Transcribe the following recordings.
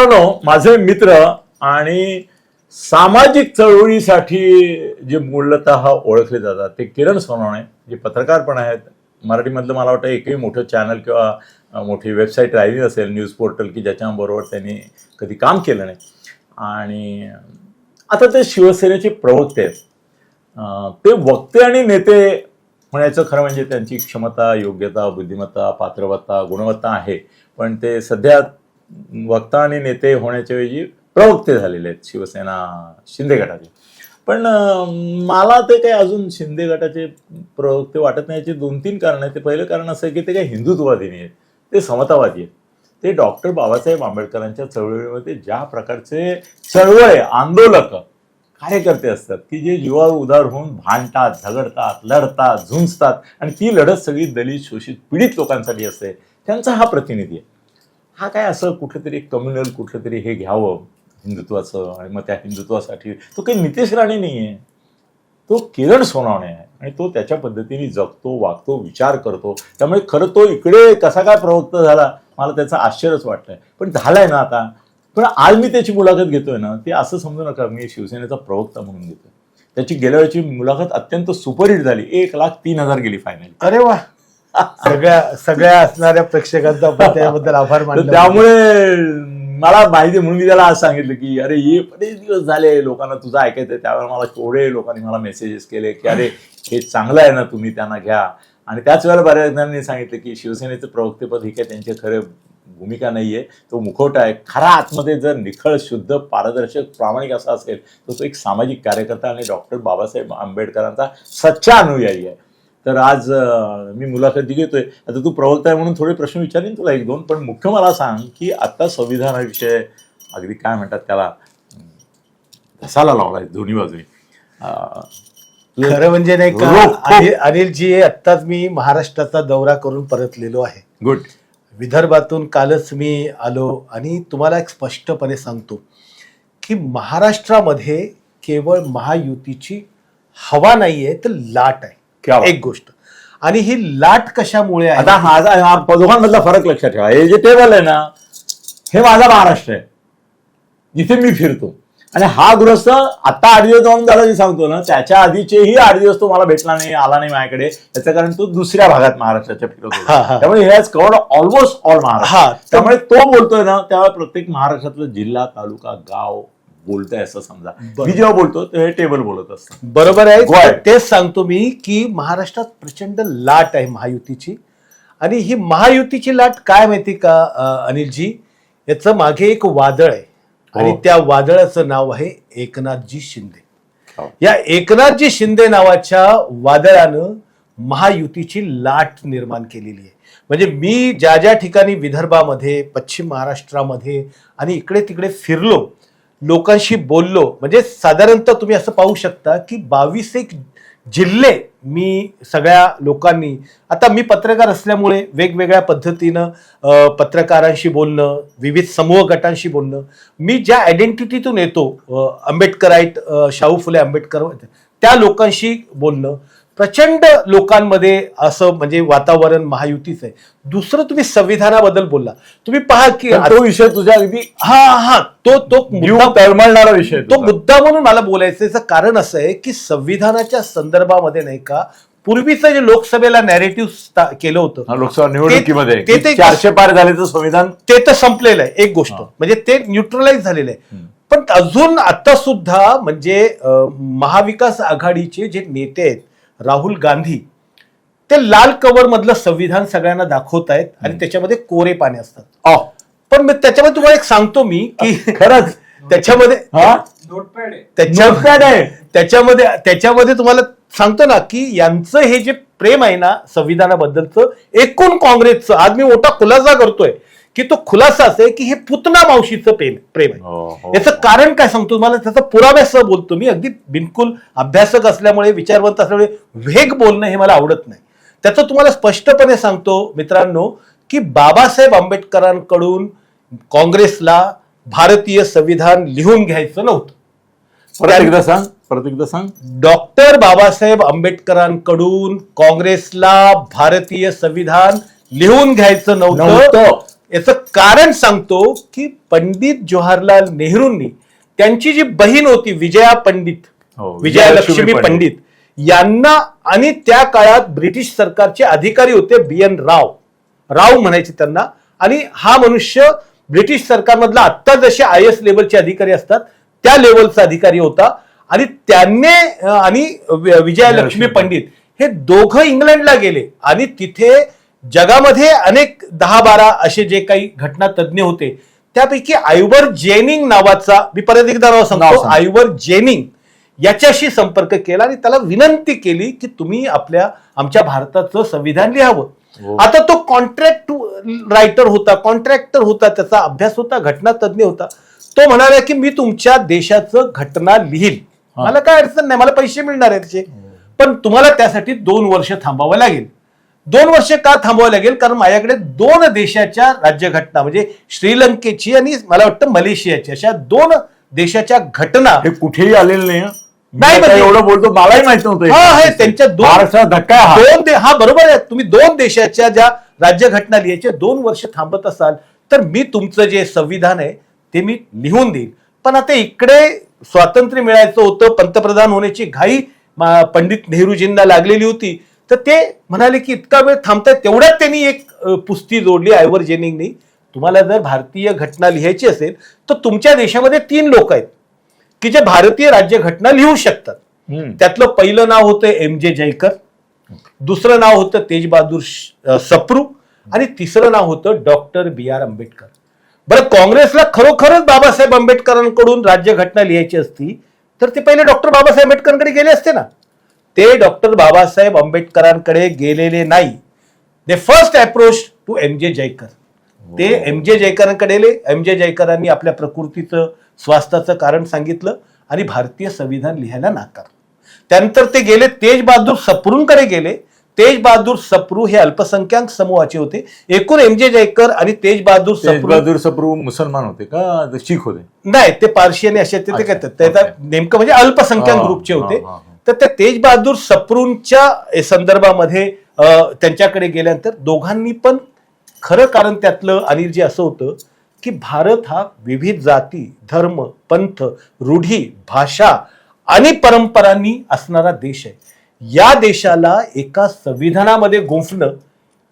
मित्रांनो माझे मित्र आणि सामाजिक चळवळीसाठी जे मूलतः ओळखले जातात ते किरण सोनवणे जे पत्रकार पण आहेत. मराठीमधलं मला वाटतं एकही मोठं चॅनल किंवा मोठी वेबसाईट राहिली नसेल न्यूज पोर्टल की ज्याच्याबरोबर त्यांनी कधी काम केलं नाही. आणि आता ते शिवसेनेचे प्रवक्ते आहेत. ते वक्ते आणि नेते म्हणायचं खरं म्हणजे त्यांची क्षमता योग्यता बुद्धिमत्ता पात्रवत्ता गुणवत्ता आहे. पण ते सध्या वक्ता आणि नेते होण्याच्या ऐवजी प्रवक्ते झालेले आहेत शिवसेना शिंदे गटाचे. पण मला ते काही अजून शिंदे गटाचे प्रवक्ते वाटत नाही. याची दोन तीन कारण आहेत. ते पहिलं कारण असं आहे की ते काही हिंदुत्ववादी नाही आहेत. ते समतावादी आहेत. ते डॉक्टर बाबासाहेब आंबेडकरांच्या चळवळीमध्ये ज्या प्रकारचे चळवळ आंदोलक कार्यकर्ते असतात की जे जीवावर उदार होऊन भांडतात झगडतात लढतात झुंजतात आणि ती लढत सगळी दलित शोषित पीडित लोकांसाठी असते. त्यांचा हा प्रतिनिधी आहे. हा काय असं कुठलं तरी कम्युनल कुठलं तरी हे घ्यावं हिंदुत्वाचं आणि मग त्या हिंदुत्वासाठी तो काही नितेश राणे नाही आहे तो किरण सोनावणे आहे आणि तो त्याच्या पद्धतीने जगतो वागतो विचार करतो. त्यामुळे खरं तो इकडे कसा काय प्रवक्त झाला मला त्याचं आश्चर्यच वाटतंय. पण झालाय ना आता. पण आज मी त्याची मुलाखत घेतोय ना ते असं समजू नका मी शिवसेनेचा प्रवक्ता म्हणून घेतोय. त्याची गेल्या वेळची मुलाखत अत्यंत सुपरहिट झाली. एक लाख तीन हजार गेली फायनली अरे वा. सगळ्या सगळ्या असणाऱ्या प्रेक्षकांचा त्याबद्दल आभार मानला त्यामुळे मला माहिती आहे म्हणून मी त्याला आज सांगितलं की अरे हे बरेच दिवस झाले लोकांना तुझं ऐकायचं त्यावेळेला मला केवढे लोकांनी मला मेसेजेस केले की अरे हे चांगलं आहे ना तुम्ही त्यांना घ्या. आणि त्याच वेळेला बऱ्याच जणांनी सांगितलं की शिवसेनेचं प्रवक्तेपद ही काय त्यांचे खरे भूमिका नाहीये तो मुखवटा आहे. खरा आतमध्ये जर निखळ शुद्ध पारदर्शक प्रामाणिक असा असेल तर तो एक सामाजिक कार्यकर्ता आणि डॉक्टर बाबासाहेब आंबेडकरांचा सच्चा अनुयायी आहे. तर आज मी मुलाखती घेतोय. आता तू प्रवक्ता आहे म्हणून थोडे प्रश्न विचारेन तुला एक दोन पण मुख्य मला सांग की आता संविधानाविषय अगदी काय म्हणतात त्याला? धसाला लावलाय दोन्ही बाजूने. खरं म्हणजे नाही का अनिलजी आत्ताच मी महाराष्ट्राचा दौरा करून परतलेलो आहे. गुड. विदर्भातून कालच मी आलो आणि तुम्हाला एक स्पष्टपणे सांगतो की महाराष्ट्रामध्ये केवळ महायुतीची हवा नाहीये तर लाट आहे. एक गोष्ट. आणि ही लाट कशामुळे आहे? आता हा हा दोघांमधला फरक लक्षात ठेवा. हे जे टेबल आहे ना हे माझा महाराष्ट्र आहे. जिथे मी फिरतो. आणि हा गृहस्थ आता आठ दिवस जाऊन झाला जे सांगतो ना त्याच्या आधीचेही आठ दिवस तो मला भेटला नाही आला नाही माझ्याकडे. त्याचं कारण तो दुसऱ्या भागात महाराष्ट्राच्या फिरत. हा. त्यामुळे हे कव्हर्ड ऑलमोस्ट ऑल महाराष्ट्र. त्यामुळे तो बोलतोय ना तेव्हा प्रत्येक महाराष्ट्रातलं जिल्हा तालुका गाव बोलतोय असं समजा. मी जेव्हा बोलतो तेव्हा टेबल बोलत असतं बरोबर आहे. तेच सांगतो मी की महाराष्ट्रात प्रचंड लाट आहे महायुतीची आणि ही महायुतीची लाट काय माहिती का अनिलजी याचं मागे एक वादळ आहे आणि हो. त्या वादळाचं नाव आहे एकनाथजी शिंदे हो. या एकनाथजी शिंदे नावाच्या वादळानं महायुतीची लाट निर्माण केलेली आहे म्हणजे मी ज्या ज्या ठिकाणी विदर्भामध्ये पश्चिम महाराष्ट्रामध्ये आणि इकडे तिकडे फिरलो लोकांशी बोललो म्हणजे साधारणतः तुम्ही असं पाहू शकता की बावीस एक जिल्हे मी सगळ्या लोकांनी आता मी पत्रकार असल्यामुळे वेगवेगळ्या पद्धतीनं पत्रकारांशी बोलणं विविध समूह गटांशी बोलणं मी ज्या आयडेंटिटीतून येतो आंबेडकराईट शाहू फुले आंबेडकर त्या लोकांशी बोलणं प्रचंड लोकांमध्ये असं म्हणजे वातावरण महायुतीचं आहे दुसरं तुम्ही संविधानाबद्दल बोलला तुम्ही पहा की तो विषय तुझ्या अगदी हा हा तो तो तळमळणारा विषय तो. मुद्दा म्हणून मला बोलायचं याचं कारण असं आहे की संविधानाच्या संदर्भामध्ये नाही का पूर्वीचं जे लोकसभेला नॅरेटिव्ह केलं होतं लोकसभा निवडणुकीमध्ये ते- ते- चारशे पार झाले तर संविधान ते तर संपलेलं आहे एक गोष्ट. म्हणजे ते न्यूट्रलाइज झालेलं आहे. पण अजून आता सुद्धा म्हणजे महाविकास आघाडीचे जे नेते आहेत राहुल गांधी ते लाल कव्हर मधलं संविधान सगळ्यांना दाखवत आहेत आणि. त्याच्यामध्ये कोरे पाणी असतात. अ, पण मी त्याच्यामध्ये तुम्हाला एक सांगतो मी की खरंच. त्याच्यामध्ये हा? नोटपॅड आहे. त्याच्या नोटपॅड आहे. त्याच्यामध्ये त्याच्यामध्ये तुम्हाला सांगतो ना की यांचं हे जे प्रेम आहे ना संविधानाबद्दलचं एकूण काँग्रेसचं आज मी मोठा खुलासा करतोय की तो खुलासा असं आहे की हे पुतना मावशीचं प्रेम प्रेम आहे. हो, हो. याचं कारण काय सांगतो तुम्हाला? त्याचा पुराव्यासह बोलतो मी. अगदी बिलकुल अभ्यासक असल्यामुळे विचारवंत असल्यामुळे वेग बोलणं हे मला आवडत नाही. त्याचं तुम्हाला स्पष्टपणे सांगतो मित्रांनो की बाबासाहेब आंबेडकरांकडून काँग्रेसला भारतीय संविधान लिहून घ्यायचं नव्हतं. परत एकदा सांग परत एकदा सांग. डॉक्टर बाबासाहेब आंबेडकरांकडून काँग्रेसला भारतीय संविधान लिहून घ्यायचं नव्हतं. याचं कारण सांगतो की पंडित जवाहरलाल नेहरूंनी त्यांची जी बहीण होती विजया पंडित हो, विजयालक्ष्मी पंडित. यांना आणि त्या काळात ब्रिटिश सरकारचे अधिकारी होते बी एन राव. राव म्हणायचे त्यांना. आणि हा मनुष्य ब्रिटिश सरकारमधला आत्ता जसे आय एस लेवलचे अधिकारी असतात त्या लेवलचा अधिकारी होता. आणि त्यांनी आणि विजयालक्ष्मी पंडित हे दोघं इंग्लंडला गेले. आणि तिथे जगामध्ये अनेक दहा बारा असे जे काही घटना तज्ज्ञ होते त्यापैकी आयवर जेनिंग नावाचा मी परत एकदा नाव सांगतो सांग. आयवर जेनिंग याच्याशी संपर्क केला आणि त्याला विनंती केली की तुम्ही आपल्या आमच्या भारताचं संविधान लिहावं हो. आता तो कॉन्ट्रॅक्ट रायटर होता कॉन्ट्रॅक्टर होता त्याचा अभ्यास होता घटना तज्ज्ञ होता तो म्हणाला की मी तुमच्या देशाचं घटना लिहील हा. मला काय अडचण नाही मला पैसे मिळणार आहेत त्याचे पण तुम्हाला त्यासाठी दोन वर्ष थांबावं लागेल दोन वर्ष का थांबावं लागेल? कारण माझ्याकडे दोन देशाच्या राज्यघटना म्हणजे श्रीलंकेची आणि मला वाटतं मलेशियाची अशा दोन देशाच्या घटना. हे कुठेही आलेलं नाही नाही म्हणजे- एवढं बोलतो मलाही माहीत नव्हतं हा, हे त्यांच्या दोन- धक्का हा. दोन हा बरोबर आहे. तुम्ही दोन देशाच्या ज्या राज्यघटना लिहायच्या दोन वर्ष थांबत असाल तर मी तुमचं जे संविधान आहे ते मी लिहून देईन. पण आता इकडे स्वातंत्र्य मिळायचं होतं पंतप्रधान होण्याची घाई पंडित नेहरूजींना लागलेली होती. तर ते म्हणाले की इतका वेळ थांबताय तेवढ्यात त्यांनी एक पुस्ती जोडली आयवर जेनिंगनी. तुम्हाला जर भारतीय घटना लिहायची असेल तर तुमच्या देशामध्ये तीन लोक आहेत की जे भारतीय राज्यघटना लिहू शकतात. त्यातलं पहिलं नाव होतं एम जे जयकर दुसरं नाव होतं तेजबहादूर सप्रू आणि तिसरं नाव होतं डॉक्टर बी आर आंबेडकर. बरं काँग्रेसला खरोखरच बाबासाहेब आंबेडकरांकडून राज्यघटना लिहायची असती तर ते पहिले डॉक्टर बाबासाहेब आंबेडकरांकडे गेले असते ना. ते डॉक्टर बाबासाहेब आंबेडकरांकडे गेलेले नाही. The first approach to M J Jayakar ते एम जे जयकरांकडे एम जे जयकरांनी आपल्या प्रकृतीचं स्वास्थ्याचं कारण सांगितलं आणि भारतीय संविधान लिहायला नाकार. त्यानंतर ते गेले तेज बहादूर सप्रूंकडे गेले. तेज बहादूर सप्रू हे अल्पसंख्याक समूहाचे होते. एकूण एम जे जयकर आणि तेज बहादूर सप्रू मुसलमान होते का? शीख होते? नाही ते पारशी आणि असे ते- काय त्याचा. नेमकं म्हणजे अल्पसंख्याक ग्रुपचे होते. तर त्या तेज बहादूर सप्रूंच्या संदर्भामध्ये त्यांच्याकडे गेल्यानंतर दोघांनी पण खरं कारण त्यातलं अनिलजी असं होतं की भारत हा विविध जाती धर्म पंथ रूढी भाषा आणि परंपरांनी असणारा देश आहे या देशाला एका संविधानामध्ये गुंफणं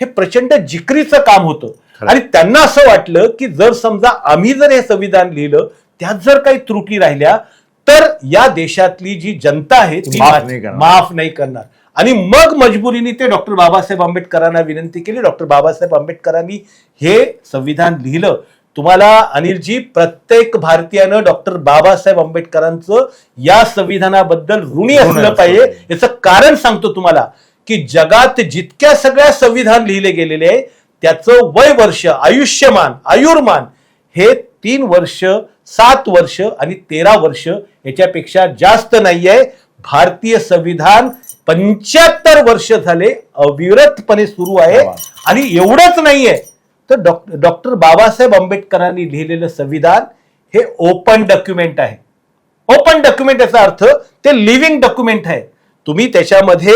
हे प्रचंड जिकरीचं काम होतं. आणि त्यांना असं वाटलं की जर समजा आम्ही जर हे संविधान लिहिलं त्यात जर काही त्रुटी राहिल्या तर या देशातली जी जनता आहे ती माफ नाही करणार. माफ नाही करणार आणि मग मजबुरीने ते डॉक्टर बाबासाहेब आंबेडकरांना विनंती केली डॉक्टर बाबासाहेब आंबेडकरांनी हे संविधान लिहिलं तुम्हाला अनिलजी प्रत्येक भारतीयानं डॉक्टर बाबासाहेब आंबेडकरांचं या संविधानाबद्दल ऋणी ऋणी असलं असलं पाहिजे पाहिजे. याचं कारण सांगतो तुम्हाला की जगात जितक्या सगळ्या संविधान लिहिले गेलेले आहे त्याचं वय वर्ष आयुष्यमान आयुर्मान हे तीन वर्ष सात वर्ष आणि तेरा वर्ष याच्यापेक्षा जास्त नाहीये. भारतीय संविधान पंच्याहत्तर वर्ष झाले अविरतपणे सुरू आहे. आणि एवढंच नाहीये. तर डॉक्टर डॉक्टर बाबासाहेब आंबेडकरांनी लिहिलेलं संविधान हे ओपन डॉक्युमेंट आहे. ओपन डॉक्युमेंट याचा अर्थ ते लिव्हिंग डॉक्युमेंट आहे. तुम्ही त्याच्यामध्ये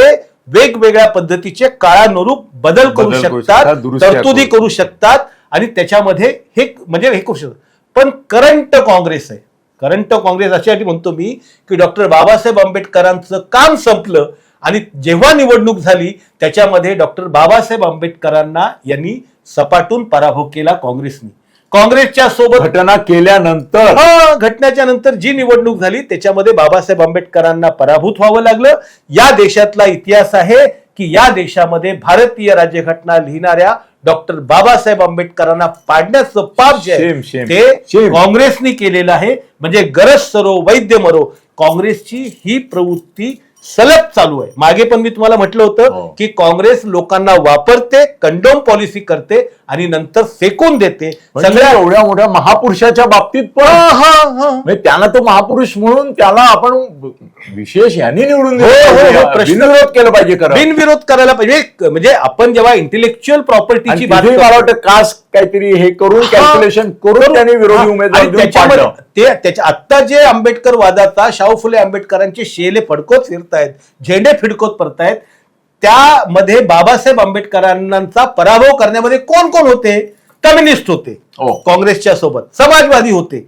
वेगवेगळ्या पद्धतीचे काळानुरूप बदल करू शकतात तरतुदी करू शकतात आणि त्याच्यामध्ये हे म्हणजे हे करू शकतात पण करंट काँग्रेस आहे. करंट काँग्रेस अशासाठी म्हणतो मी की डॉक्टर बाबासाहेब आंबेडकरांचं काम संपलं आणि जेव्हा निवडणूक झाली त्याच्यामध्ये डॉक्टर बाबासाहेब आंबेडकरांना यांनी सपाटून पराभव केला काँग्रेसनी. काँग्रेसच्या सोबत घटना केल्यानंतर. हा घटनेच्या नंतर जी निवडणूक झाली त्याच्यामध्ये बाबासाहेब आंबेडकरांना पराभूत व्हावं लागलं. या देशातला इतिहास आहे की या देशामध्ये भारतीय राज्यघटना लिहिणाऱ्या डॉक्टर बाबासाहेब आंबेडकरांना पाडण्याचं पाप जे आहे ते. काँग्रेसनी केलेलं आहे म्हणजे गरज सरो वैद्य मरो काँग्रेसची ही प्रवृत्ती सलग चालू आहे. मागे पण मी तुम्हाला म्हटलं होतं हो. की काँग्रेस लोकांना वापरते कंडोम पॉलिसी करते आणि नंतर फेकून देते. म्हणजे सगळ्या एवढ्या मोठ्या महापुरुषाच्या बाबतीत पण म्हणजे त्यांना तो महापुरुष म्हणून त्याला आपण विशेष यांनी निवडून दिलं हो. हो, केलं पाहिजे बिनविरोध करायला पाहिजे. एक म्हणजे आपण जेव्हा इंटेलेक्च्युअल प्रॉपर्टीची मला वाटतं कास्ट काहीतरी हे करून. कॅल्क्युलेशन करून त्यांनी विरोधी उमेदवार. ते त्याच्या आता जे आंबेडकर वादाचा शाहू फुले आंबेडकरांचे शेले फडकत फिरतायत झेंडे फिडकत पडतायत त्यामध्ये बाबासाहेब आंबेडकरांचा पराभव करण्यामध्ये कोण कोण होते कम्युनिस्ट होते हो. काँग्रेसच्या सोबत समाजवादी होते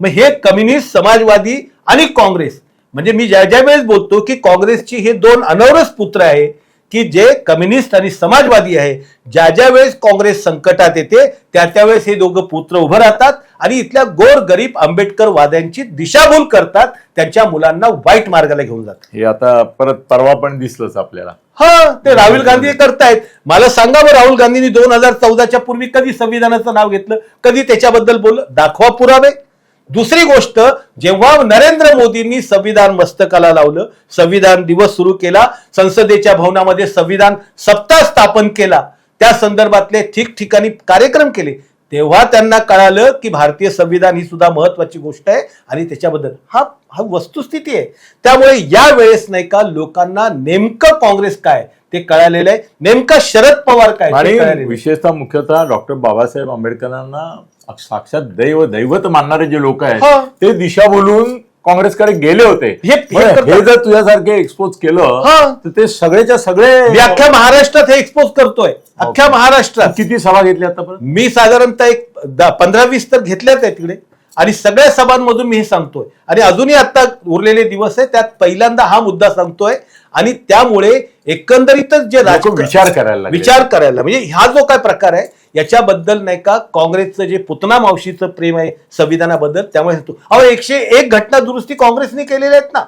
मग हे कम्युनिस्ट समाजवादी आणि काँग्रेस म्हणजे मी ज्या ज्या वेळेस बोलतो की काँग्रेसची हे दोन अनवरस पुत्र आहे की जे कम्युनिस्ट आणि समाजवादी आहे ज्या ज्या वेळेस काँग्रेस संकटात येते त्या त्यावेळेस हे दोघं पुत्र उभं राहतात आणि इथल्या गोर गरीब आंबेडकर वाद्यांची दिशाभूल करतात त्यांच्या मुलांना वाईट मार्गाला घेऊन जातात. हे आता परत परवा पण दिसलंच आपल्याला. हा ते राहुल गांधी हे करतायत. मला सांगा बरं राहुल गांधींनी दोन हजार चौदाच्या पूर्वी कधी संविधानाचं नाव घेतलं? कधी त्याच्याबद्दल बोललं? दाखवा पुरावे. दुसरी गोष्ट जेव्हा नरेंद्र मोदींनी संविधान मस्तकाला लावलं संविधान दिवस सुरू केला संसदेच्या भवनामध्ये संविधान सप्ताह स्थापन केला त्या संदर्भातले ठिकठिकाणी कार्यक्रम केले तेव्हा त्यांना कळालं की भारतीय संविधान ही सुद्धा महत्वाची गोष्ट आहे आणि त्याच्याबद्दल हा हा वस्तुस्थिती आहे त्यामुळे या वेळेस नाही का लोकांना नेमकं काँग्रेस काय ते कळालेलं आहे नेमका शरद पवार काय. विशेषतः मुख्यतः डॉक्टर बाबासाहेब आंबेडकरांना साक्षात दैव दैवत मानणारे जे लोक. आहेत ते दिशा बोलून काँग्रेसकडे गेले होते. हे- जर तुझ्यासारखे एक्सपोज केलं. तर ते सगळेच्या सगळे अख्ख्या महाराष्ट्रात हे एक्सपोज करतोय. अख्ख्या महाराष्ट्रात. किती सभा घेतली आतापर्यंत? मी साधारणतः एक पंधरा वीस तर घेतल्याच आहे तिकडे. आणि सगळ्या सभांमधून मी हे सांगतोय. आणि अजूनही आता उरलेले दिवस आहे त्यात पहिल्यांदा हा मुद्दा सांगतोय. आणि त्यामुळे एकंदरीतच जे राजकारण- विचार करायला. विचार करायला म्हणजे हा जो काय प्रकार आहे याच्याबद्दल नाही का काँग्रेसचं जे पुतना मावशीचं प्रेम आहे संविधानाबद्दल त्यामुळे अहो एकशे एक घटना दुरुस्ती काँग्रेसने केलेल्या आहेत ना.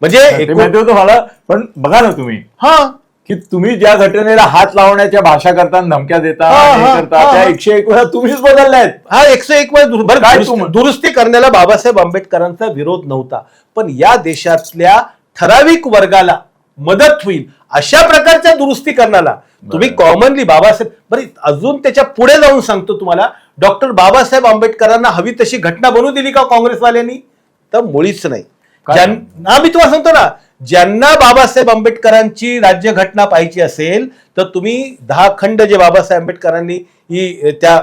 म्हणजे मला पण बघा ना तुम्ही. हा. की तुम्ही ज्या घटनेला हात लावण्याच्या भाषा करता धमक्या देता हा, हे हा, करता हा, त्या हा. एकशे एक वेळा तुम्हीच बदलल्या आहेत हा एकशे एक वेळा दुरु- बरं, काय दुरुस्ती- करण्याला बाबासाहेब आंबेडकरांचा विरोध नव्हता. पण या देशातल्या ठराविक वर्गाला मदत होईल अशा प्रकारच्या दुरुस्ती करण्याला. तुम्ही कॉमनली बाबासाहेब बरं अजून त्याच्या पुढे जाऊन सांगतो तुम्हाला. डॉक्टर बाबासाहेब आंबेडकरांना हवी तशी घटना बनवू दिली का काँग्रेसवाल्यांनी? तर मुळीच नाही. काय? ज्यां- हा मी तुम्हाला सांगतो ना. ज्यांना बाबासाहेब आंबेडकरांची राज्यघटना पाहिजे असेल तर तुम्ही दहा खंड जे बाबासाहेब आंबेडकरांनी ही त्या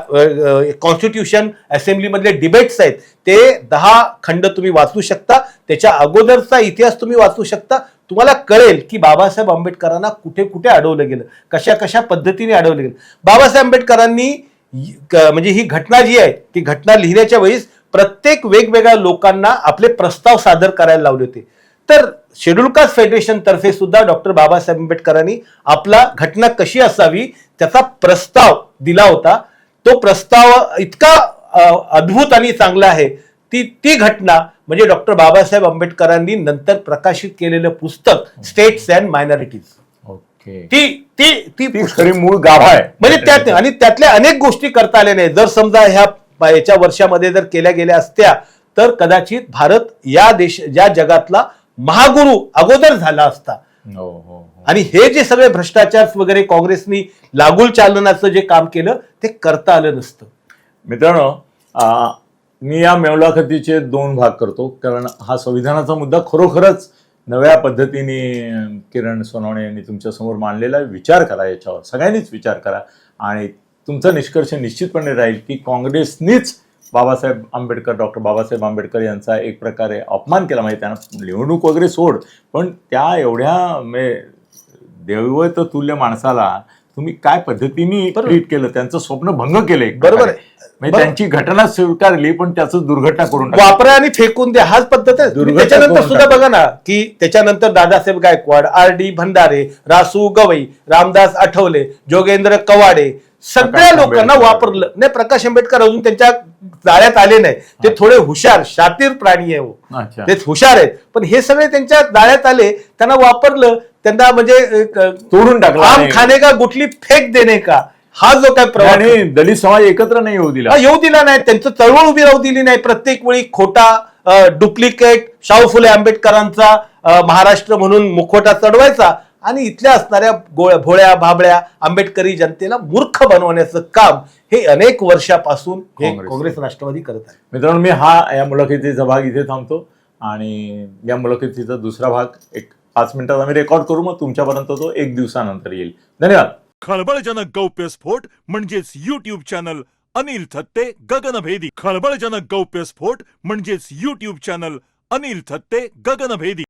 कॉन्स्टिट्यूशन असेंब्लीमधले डिबेट्स आहेत ते दहा खंड तुम्ही वाचू शकता. त्याच्या अगोदरचा इतिहास तुम्ही वाचू शकता. तुम्हाला कळेल की बाबासाहेब आंबेडकरांना कुठे कुठे अडवलं गेलं कशा कशा पद्धतीने अडवलं गेलं. बाबासाहेब आंबेडकरांनी क- म्हणजे ही घटना जी आहे ती घटना लिहिण्याच्या वेळीस प्रत्येक वेगवेगळ्या लोकांना आपले प्रस्ताव सादर करायला लावले होते. तर शेड्यूल कास्ट फेडरेशन तर्फे सुद्धा डॉक्टर बाबासाहेब आंबेडकरांनी आपला घटना कशी असावी त्याचा प्रस्ताव दिला होता. तो प्रस्ताव इतका अद्भुत आणि चांगला आहे. ती ती घटना म्हणजे डॉक्टर बाबासाहेब आंबेडकरांनी नंतर प्रकाशित केलेलं पुस्तक स्टेट्स अँड मायनॉरिटीज ओके. ती ती ती ती खरी मूळ गाभा आहे. म्हणजे त्यात आणि त्यातल्या अनेक गोष्टी करता आल्या नाही. जर समजा ह्या याच्या वर्षामध्ये जर केल्या गेल्या असत्या तर कदाचित भारत या देश या जगातला महागुरु अगोदर झाला असता हो हो हो. आणि हे जे सगळे भ्रष्टाचार वगैरे काँग्रेसनी लागूल चालनाचं जे काम केलं ते करता आलं नसतं मित्रांनो मी या मेवलाखतीचे दोन भाग करतो कारण हा संविधानाचा मुद्दा खरोखरच नव्या पद्धतीने किरण सोनवणे यांनी तुमच्यासमोर मांडलेला. विचार करा याच्यावर सगळ्यांनीच विचार करा आणि तुमचा निष्कर्ष निश्चितपणे राहील की काँग्रेसनीच बाबासाहेब आंबेडकर डॉक्टर बाबासाहेब आंबेडकर यांचा एक प्रकारे अपमान केला म्हणजे त्यांना निवडणूक वगैरे सोड पण त्या एवढ्या म्हणजे देवत तुल्य माणसाला तुम्ही काय पद्धतीने. ट्रीट केलं त्यांचं स्वप्न भंग केलं बरोबर. म्हणजे. त्यांची घटना स्वीकारली पण त्याचं दुर्घटना करून. वापरा आणि फेकून द्या हाच पद्धत आहे त्याच्यानंतर सुद्धा. बघा ना की त्याच्यानंतर दादासाहेब गायकवाड आर डी भंडारे रासू गवई रामदास आठवले जोगेंद्र कवाडे सगळ्या लोकांना. वापरलं. नाही प्रकाश आंबेडकर अजून त्यांच्या जाळ्यात आले नाही. ते थोडे हुशार शातीर प्राणी आहे हो. ते हुशार आहेत. पण हे सगळे त्यांच्या जाळ्यात आले त्यांना वापरलं त्यांना म्हणजे तोडून टाकला आम खाणे का गुठली फेक देणे का? हा जो काय प्रवास आणि दलित समाज एकत्र नाही येऊ दिला. येऊ दिला नाही. त्यांचं चळवळ उभी राहू दिली नाही. प्रत्येक वेळी खोटा डुप्लिकेट शाहू फुले आंबेडकरांचा महाराष्ट्र म्हणून मुखवटा चढवायचा. आणि इथल्या असणाऱ्या गोळ्या भोळ्या भाबड्या आंबेडकरी जनतेला मूर्ख बनवण्याचं काम हे अनेक वर्षापासून हे काँग्रेस. काँग्रेस राष्ट्रवादी करत आहे. मित्रांनो मी हा या मुलाखतीचा भाग इथे थांबतो आणि या मुलाखतीचा दुसरा भाग एक पाच मिनिटात आम्ही रेकॉर्ड करू मग तुमच्यापर्यंत तो एक दिवसानंतर येईल. धन्यवाद. खळबळजनक गौप्यस्फोट म्हणजेच युट्यूब चॅनल अनिल थत्ते गगनभेदी खळबळजनक गौप्यस्फोट म्हणजेच युट्यूब चॅनल अनिल थत्ते गगनभेदी